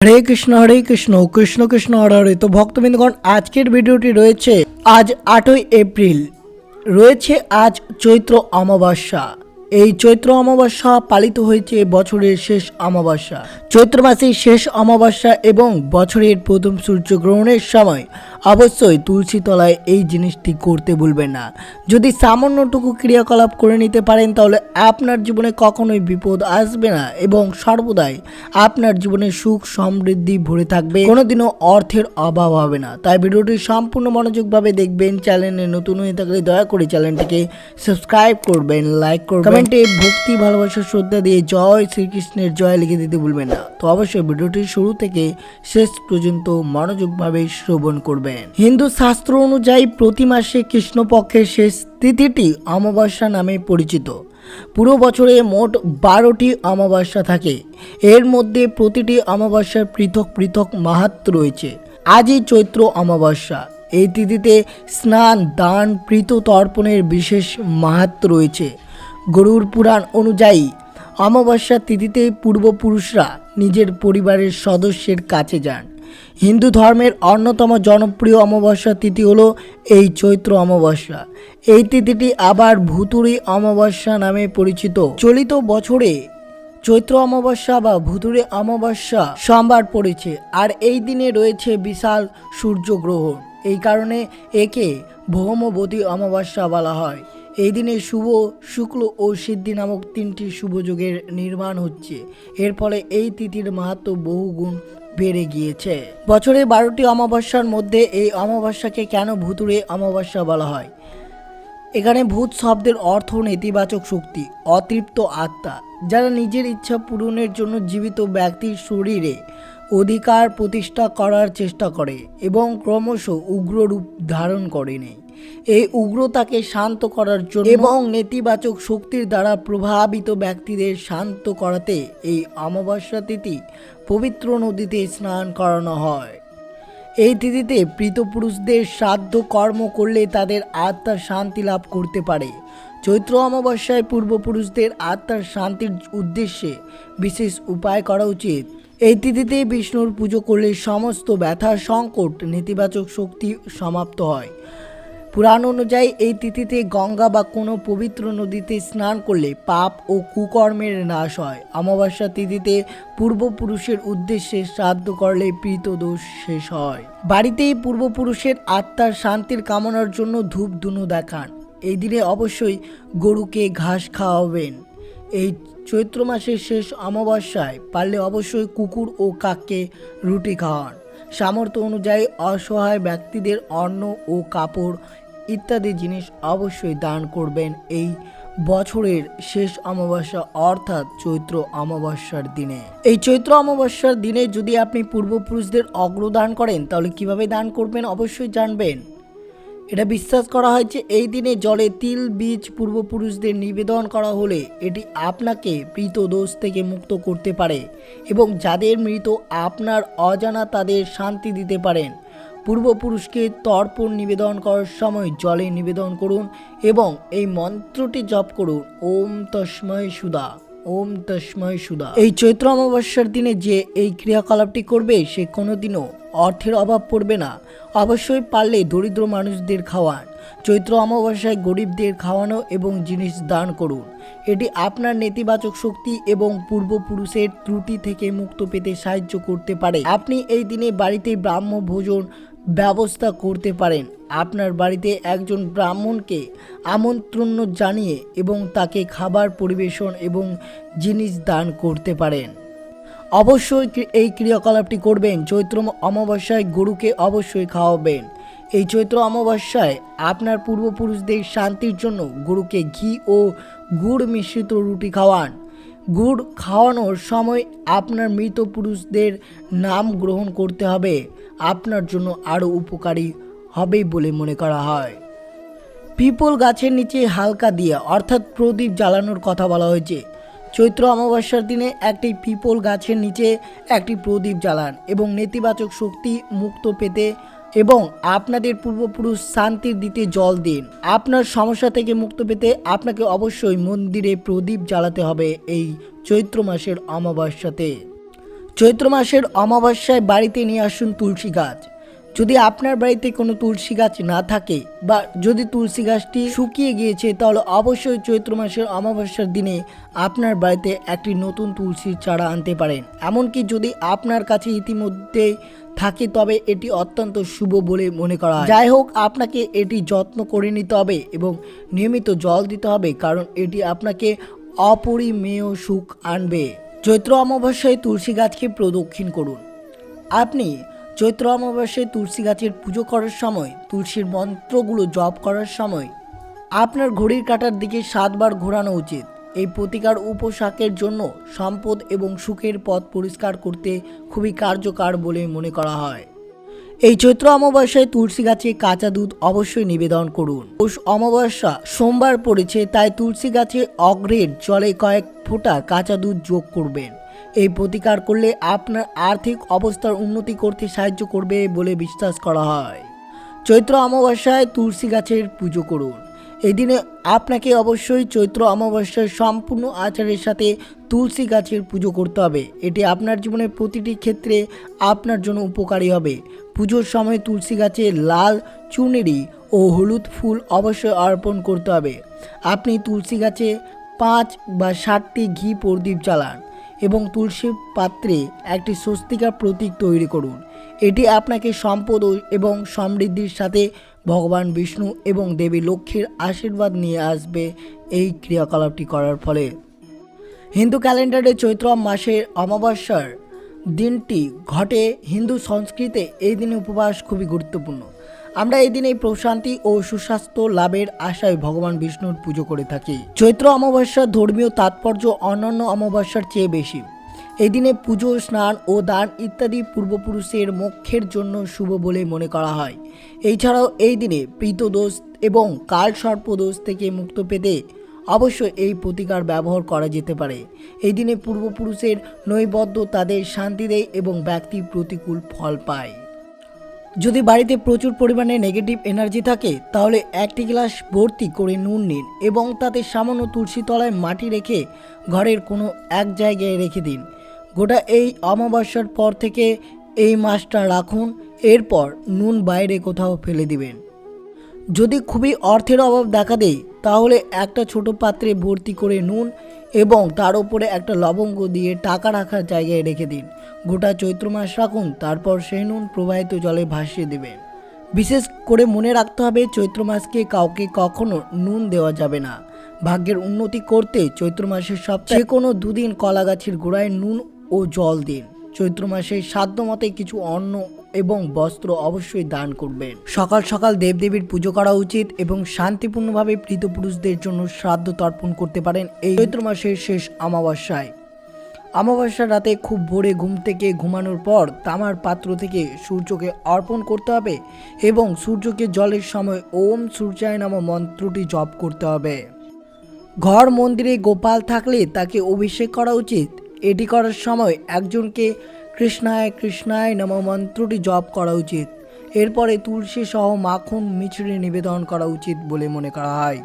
হরে কৃষ্ণ হরে কৃষ্ণ কৃষ্ণ কৃষ্ণ, হরে তো ভক্তবৃন্দগণ, আজকের ভিডিওটি রয়েছে আজ আটই এপ্রিল। রয়েছে আজ চৈত্র অমাবস্যা। এই চৈত্র অমাবস্যা পালিত হয়েছে বছরের শেষ অমাবস্যা। চৈত্র মাসের শেষ অমাবস্যা এবং বছরের প্রথম সূর্যগ্রহণের সময়। অবশ্যই তুলসী তলায় এই জিনিসটি করতে ভুলবেন না। যদি সামান্যটুকু ক্রিয়াকলাপ করে নিতে পারেন, তাহলে আপনার জীবনে কখনোই বিপদ আসবে না এবং সর্বদাই আপনার জীবনে সুখ সমৃদ্ধি ভরে থাকবে। কোনোদিনও অর্থের অভাব হবে না। তাই ভিডিওটি সম্পূর্ণ মনোযোগভাবে দেখবেন। চ্যানেলে নতুন হয়ে থাকলে দয়া করে চ্যানেলটিকে সাবস্ক্রাইব করবেন, লাইক করবেন। কমেন্টে ভক্তি, ভালোবাসা, শ্রদ্ধা দিয়ে জয় শ্রীকৃষ্ণের জয় লিখে দিতে ভুলবেন না। তো অবশ্যই ভিডিওটি শুরু থেকে শেষ পর্যন্ত মনোযোগভাবে শ্রবণ করবেন। হিন্দু শাস্ত্র অনুযায়ী প্রতি মাসে কৃষ্ণপক্ষের শেষ তিথিটি অমাবস্যা নামে পরিচিত। পুরো বছরে মোট বারোটি অমাবস্যা থাকে। এর মধ্যে প্রতিটি অমাবস্যার পৃথক পৃথক মাহাত্ম রয়েছে। আজই চৈত্র অমাবস্যা। এই তিথিতে স্নান, দান, প্রীত তর্পণের বিশেষ মাহাত্ম রয়েছে। গরুর পুরাণ অনুযায়ী অমাবস্যা তিথিতে পূর্বপুরুষরা নিজের পরিবারের সদস্যের কাছে যান। হিন্দু ধর্মের অন্যতম জনপ্রিয় অমাবস্যা তিথি হলো এই চৈত্র অমাবস্যা। এই তিথিটি আবার ভুতুরি অমাবস্যা নামে পরিচিত। চলিত বছরে চৈত্র অমাবস্যা বা ভুতুড়ে অমাবস্যা সোমবার পড়েছে, আর এই দিনে রয়েছে বিশাল সূর্যগ্রহণ। এই কারণে একে ভৌমবতী অমাবস্যা বলা হয়। এই দিনে শুভ, শুক্ল ও সিদ্ধি নামক তিনটি শুভ যুগের নির্মাণ হচ্ছে। এর ফলে এই তিথির মাহাত্ম বহুগুণ বেড়ে গিয়েছে। বছরে বারোটি অমাবস্যার মধ্যে এই অমাবস্যাকে কেন ভুতুড়ে অমাবস্যা বলা হয়? এখানে ভূত শব্দের অর্থ নেতিবাচক শক্তি, অতৃপ্ত আত্মা, যারা নিজের ইচ্ছা পূরণের জন্য জীবিত ব্যক্তির শরীরে অধিকার প্রতিষ্ঠা করার চেষ্টা করে এবং ক্রমশ উগ্র রূপ ধারণ করে নেয় এই উগ্রতাকে শান্ত করার জন্য এবং নেতিবাচক শক্তির দ্বারা প্রভাবিত ব্যক্তিদের শান্ত করাতে এই অমাবস্যা তিথি পবিত্র নদীতে স্নান করানো হয়। এই তিথিতে পুরুষদের শ্রাদ্ধ কর্ম করলে তাদের আত্মার শান্তি লাভ করতে পারে। চৈত্র অমাবস্যায় পূর্বপুরুষদের আত্মার শান্তির উদ্দেশ্যে বিশেষ উপায় করা উচিত। এই তিথিতে বিষ্ণুর পুজো করলে সমস্ত ব্যথা, সংকট, নেতিবাচক শক্তি সমাপ্ত হয়। পুরাণ অনুযায়ী এই তিথিতে গঙ্গা বা কোনো পবিত্র নদীতে স্নান করলে পাপ ও কুকর্মের নাশ হয়। অমাবস্যা তিথিতে পূর্বপুরুষের উদ্দেশ্যে শ্রাদ্ধ করলে দোষ শেষ হয়। বাড়িতেই পূর্বপুরুষের আত্মার শান্তির কামনার জন্য ধূপ ধুনো দেখান। এই দিনে অবশ্যই গরুকে ঘাস খাওয়াবেন। এই চৈত্র মাসের শেষ অমাবস্যায় পারলে অবশ্যই কুকুর ও কাককে রুটি খাওয়ান। সামর্থ্য অনুযায়ী অসহায় ব্যক্তিদের অন্ন ও কাপড় ইত্যাদি জিনিস অবশ্যই দান করবেন এই বছরের শেষ অমাবস্যা অর্থাৎ চৈত্র অমাবস্যার দিনে। এই চৈত্র অমাবস্যার দিনে যদি আপনি পূর্বপুরুষদের অগ্রদান করেন, তাহলে কীভাবে দান করবেন? অবশ্যই জানবেন। এটা বিশ্বাস করা হয় যে এই দিনে জলে তিল, বীজ পূর্বপুরুষদের নিবেদন করা হলে এটি আপনাকে প্রীত দোষ থেকে মুক্ত করতে পারে এবং যাদের মৃত আপনার অজানা তাদের শান্তি দিতে পারেন। পূর্বপুরুষকে তর্পণ নিবেদন করার সময় জলে নিবেদন করুন এবং এই মন্ত্রটি জপ করুন। ওম তস্ময় সুদা। ওম তস্ময় সুদা। এই চৈত্র অমাবস্যার দিনে যে এই ক্রিয়াকলাপটি করবে, সে কোনোদিনও অর্থের অভাব পড়বে না। অবশ্যই পারলে দরিদ্র মানুষদের খাওয়ান, চৈত্র অমাবস্যায় গরিবদের খাওয়ানো এবং জিনিস দান করুন। এটি আপনার নেতিবাচক শক্তি এবং পূর্বপুরুষের ত্রুটি থেকে মুক্ত পেতে সাহায্য করতে পারে। আপনি এই দিনে বাড়িতে ব্রাহ্ম ভোজন ব্যবস্থা করতে পারেন। আপনার বাড়িতে একজন ব্রাহ্মণকে আমন্ত্রণ জানিয়ে এবং তাকে খাবার পরিবেশন এবং জিনিস দান করতে পারেন। অবশ্যই এই ক্রিয়াকলাপটি করবেন। চৈত্র অমাবস্যায় গরুকে অবশ্যই খাওয়াবেন। এই চৈত্র অমাবস্যায় আপনার পূর্বপুরুষদের শান্তির জন্য গরুকে ঘি ও গুড় মিশ্রিত রুটি খাওয়ান। গুড় খাওয়ানোর সময় আপনার মৃত পুরুষদের নাম গ্রহণ করতে হবে। আপনার জন্য আরও উপকারী হবে বলে মনে করা হয়। পিপল গাছের নিচে হালকা দিয়ে, অর্থাৎ প্রদীপ জ্বালানোর কথা বলা হয়েছে। চৈত্র অমাবস্যার দিনে একটি পিপল গাছের নিচে একটি প্রদীপ জ্বালান এবং নেতিবাচক শক্তি মুক্ত পেতে এবং আপনাদের পূর্বপুরুষ শান্তির দিতে জল দিন। আপনার সমস্যা থেকে মুক্ত পেতে আপনাকে অবশ্যই মন্দিরে প্রদীপ জ্বালাতে হবে এই চৈত্র মাসের অমাবস্যাতে। চৈত্র মাসের অমাবস্যায় বাড়িতে নিয়ে আসুন তুলসী গাছ। যদি আপনার বাড়িতে কোনো তুলসী গাছ না থাকে বা যদি তুলসী গাছটি শুকিয়ে গিয়েছে, তাহলে অবশ্যই চৈত্র মাসের অমাবস্যার দিনে আপনার বাড়িতে একটি নতুন তুলসীর চারা আনতে পারেন। এমনকি যদি আপনার কাছে ইতিমধ্যে থাকে, তবে এটি অত্যন্ত শুভ বলে মনে করা হয়। যাই হোক, আপনাকে এটি যত্ন করে নিতে হবে এবং নিয়মিত জল দিতে হবে, কারণ এটি আপনাকে অপরিমেয় সুখ আনবে। চৈত্র অমাবস্যায় তুলসী গাছকে প্রদক্ষিণ করুন। আপনি চৈত্র অমাবস্যায় তুলসী গাছের পুজো করার সময়, তুলসীর মন্ত্রগুলো জপ করার সময়, আপনার ঘড়ির কাটার দিকে সাতবার ঘোরানো উচিত। এই প্রতিকার উপশাকের জন্য সম্পদ এবং সুখের পথ পরিষ্কার করতে খুবই কার্যকর বলে মনে করা হয়। এই চৈত্র অমাবস্যায় তুলসী গাছে কাঁচা দুধ অবশ্যই নিবেদন করুন। পৌষ অমাবস্যা সোমবার পড়েছে, তাই তুলসী গাছে অগ্রের জলে কয়েক ফোঁটা কাঁচা দুধ যোগ করবেন। এই প্রতিকার করলে আপনার আর্থিক অবস্থার উন্নতি করতে সাহায্য করবে বলে বিশ্বাস করা হয়। চৈত্র অমাবস্যায় তুলসী গাছের পুজো করুন। এই দিনে আপনাকে অবশ্যই চৈত্র অমাবস্যায় সম্পূর্ণ আচারের সাথে তুলসী গাছের পুজো করতে হবে। এটি আপনার জীবনের প্রতিটি ক্ষেত্রে আপনার জন্য উপকারী হবে। পুজোর সময় তুলসী গাছে লাল চুনেরি ও হলুদ ফুল অবশ্যই অর্পণ করতে হবে। আপনি তুলসী গাছে পাঁচ বা ষাটটি ঘি প্রদীপ চালান এবং তুলসী পাত্রে একটি স্বস্তিকার প্রতীক তৈরি করুন। এটি আপনাকে সম্পদ এবং সমৃদ্ধির সাথে ভগবান বিষ্ণু এবং দেবী লক্ষ্মীর আশীর্বাদ নিয়ে আসবে এই ক্রিয়াকলাপটি করার ফলে। হিন্দু ক্যালেন্ডারে চৈত্র মাসের অমাবস্যার দিনটি ঘটে হিন্দু সংস্কৃতিতে এই দিনে উপবাস খুবই গুরুত্বপূর্ণ। আমরা এই দিনে প্রশান্তি ও সুস্বাস্থ্য লাভের আশায় ভগবান বিষ্ণুর পুজো করে থাকি। চৈত্র অমাবস্যার ধর্মীয় তাৎপর্য অন্যান্য অমাবস্যার চেয়ে বেশি। এই দিনে পুজো, স্নান ও দান ইত্যাদি পূর্বপুরুষের মোক্ষের জন্য শুভ বলে মনে করা হয়। এছাড়াও এই দিনে প্রীতদোষ এবং কাল সর্পদোষ থেকে মুক্ত পেতে অবশ্যই এই প্রতিকার ব্যবহার করা যেতে পারে। এই দিনে পূর্বপুরুষের নৈবদ্য তাদের শান্তি দেয় এবং ব্যক্তি প্রতিকূল ফল পায়। যদি বাড়িতে প্রচুর পরিমাণে নেগেটিভ এনার্জি থাকে, তাহলে একটি গ্লাস ভর্তি করে নুন নিন এবং তাতে সামান্য তুলসী তলায় মাটি রেখে ঘরের কোনো এক জায়গায় রেখে দিন। গোটা এই অমাবস্যার পর থেকে এই মাছটা রাখুন, এরপর নুন বাইরে কোথাও ফেলে দিবেন। যদি খুবই অর্থের অভাব দেখা দেয়, তাহলে একটা ছোট পাত্রে ভর্তি করে নুন এবং তার উপরে একটা লবঙ্গ দিয়ে টাকা রাখার জায়গায় রেখে দিন। গোটা চৈত্র মাস রাখুন, তারপর সেই নুন প্রবাহিত জলে ভাসিয়ে দেবেন। বিশেষ করে মনে রাখতে হবে, চৈত্র মাসকে কাউকে কখনো নুন দেওয়া যাবে না। ভাগ্যের উন্নতি করতে চৈত্র মাসের সপ্তাহে কোনো দুদিন কলা গাছের গোড়ায় নুন ও জল দিন। চৈত্র মাসে সাধ্য মতে কিছু অন্ন এবং বস্ত্র অবশ্যই দান করবেন। সকাল সকাল দেবদেবীর পুজো করা উচিত এবং শান্তিপূর্ণভাবে পুরুষদের জন্য শ্রাদ্ধ তর্পণ করতে পারেন এই চৈত্র মাসের শেষ অমাবস্যায়। অমাবস্যার রাতে খুব ভোরে ঘুম থেকে ঘুমানোর পর তামার পাত্র থেকে সূর্যকে অর্পণ করতে হবে এবং সূর্যকে জলের সময় ওম সূর্যায় নাম মন্ত্রটি জপ করতে হবে। ঘর মন্দিরে গোপাল থাকলে তাকে অভিষেক করা উচিত। এটি করার সময় একজনকে কৃষ্ণায় কৃষ্ণায় নম মন্ত্রটি জপ করা উচিত। এরপরে তুলসী সহ মাখন মিছড়ে নিবেদন করা উচিত বলে মনে করা হয়।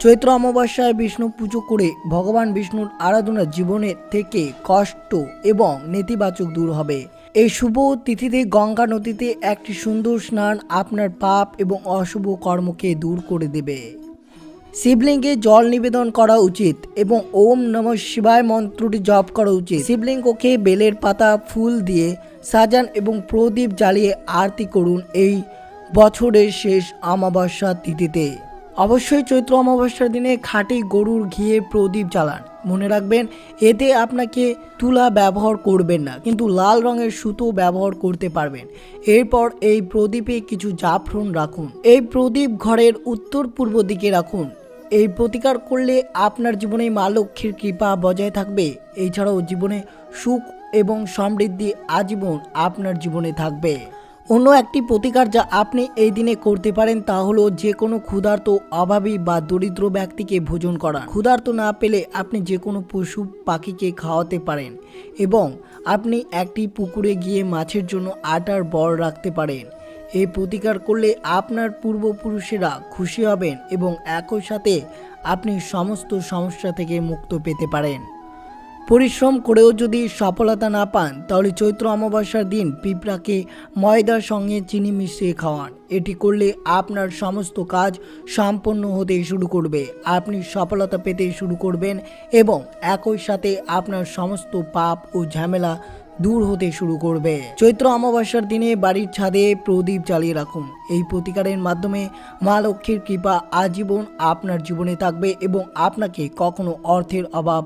চৈত্র অমাবস্যায় বিষ্ণু পুজো করে ভগবান বিষ্ণুর আরাধনা জীবনের থেকে কষ্ট এবং নেতিবাচক দূর হবে। এই শুভ তিথিতে গঙ্গা নদীতে একটি সুন্দর স্নান আপনার পাপ এবং অশুভ কর্মকে দূর করে দেবে। শিবলিঙ্গে জল নিবেদন করা উচিত এবং ওম নম শিবায় মন্ত্রটি জপ করা উচিত। শিবলিঙ্গকে বেলের পাতা, ফুল দিয়ে সাজান এবং প্রদীপ জ্বালিয়ে আরতি করুন এই বছরের শেষ অমাবস্যা তিথিতে। অবশ্যই চৈত্র অমাবস্যার দিনে খাঁটি গরুর ঘিয়ে প্রদীপ জ্বালান। মনে রাখবেন, এতে আপনাকে তুলা ব্যবহার করবেন না, কিন্তু লাল রঙের সুতো ব্যবহার করতে পারবেন। এরপর এই প্রদীপে কিছু জাফরন রাখুন। এই প্রদীপ ঘরের উত্তর পূর্ব দিকে রাখুন। এই প্রতিকার করলে আপনার জীবনে মা লক্ষ্মীর কৃপা বজায় থাকবে। এছাড়াও জীবনে সুখ এবং সমৃদ্ধি আজীবন আপনার জীবনে থাকবে। অন্য একটি প্রতিকার যা আপনি এই দিনে করতে পারেন তা হলো যে কোনো ক্ষুধার্ত, অভাবী বা দরিদ্র ব্যক্তিকে ভোজন করা। ক্ষুধার্ত না পেলে আপনি যে কোনো পশু পাখিকে খাওয়াতে পারেন এবং আপনি একটি পুকুরে গিয়ে মাছের জন্য আটার বর রাখতে পারেন। এই প্রতিকার করলে আপনার পূর্বপুরুষেরা খুশি হবেন এবং একই সাথে আপনি সমস্ত সমস্যা থেকে মুক্ত পেতে পারেন। পরিশ্রম করেও যদি সফলতা না পান, তাহলে চৈত্র অমাবস্যার দিন পিঁপড়াকে ময়দার সঙ্গে চিনি মিশিয়ে খাওয়ান। এটি করলে আপনার সমস্ত কাজ সম্পন্ন হতে শুরু করবে, আপনি সফলতা পেতে শুরু করবেন এবং একই সাথে আপনার সমস্ত পাপ ও ঝামেলা দূর হতে শুরু করবে। চৈত্র অমাবস্যার দিনে বাড়ির ছাদে প্রদীপ জ্বালিয়ে রাখুন। এই প্রতিকারের মাধ্যমে মা লক্ষ্মীর কৃপা আজীবন আপনার জীবনে থাকবে এবং আপনাকে কখনো অর্থের অভাব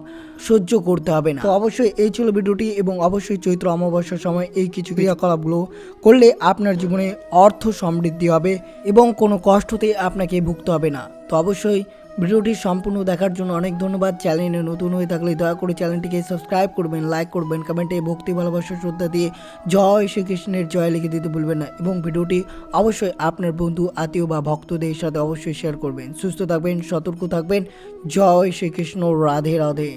সহ্য করতে হবে না। তো অবশ্যই এই ছিল ভিডিওটি এবং অবশ্যই চৈত্র অমাবস্যার সময় এই কিছু ক্রিয়াকলাপগুলো করলে আপনার জীবনে অর্থ সমৃদ্ধি হবে এবং কোনো কষ্টতে আপনাকে ভুগতে হবে না। তো অবশ্যই ভিডিওটি সম্পূর্ণ দেখার জন্য অনেক ধন্যবাদ। চ্যানেলে নতুন হয়ে থাকলে দয়া করে চ্যানেলটিকে সাবস্ক্রাইব করবেন, লাইক করবেন, কমেন্টে ভক্তি, ভালোবাসা, শ্রদ্ধা দিয়ে জয় শ্রীকৃষ্ণের জয় লিখে দিতে ভুলবেন না এবং ভিডিওটি অবশ্যই আপনার বন্ধু, আত্মীয় বা ভক্তদের সাথে অবশ্যই শেয়ার করবেন। সুস্থ থাকবেন, সতর্ক থাকবেন। জয় শ্রীকৃষ্ণ, রাধে রাধে।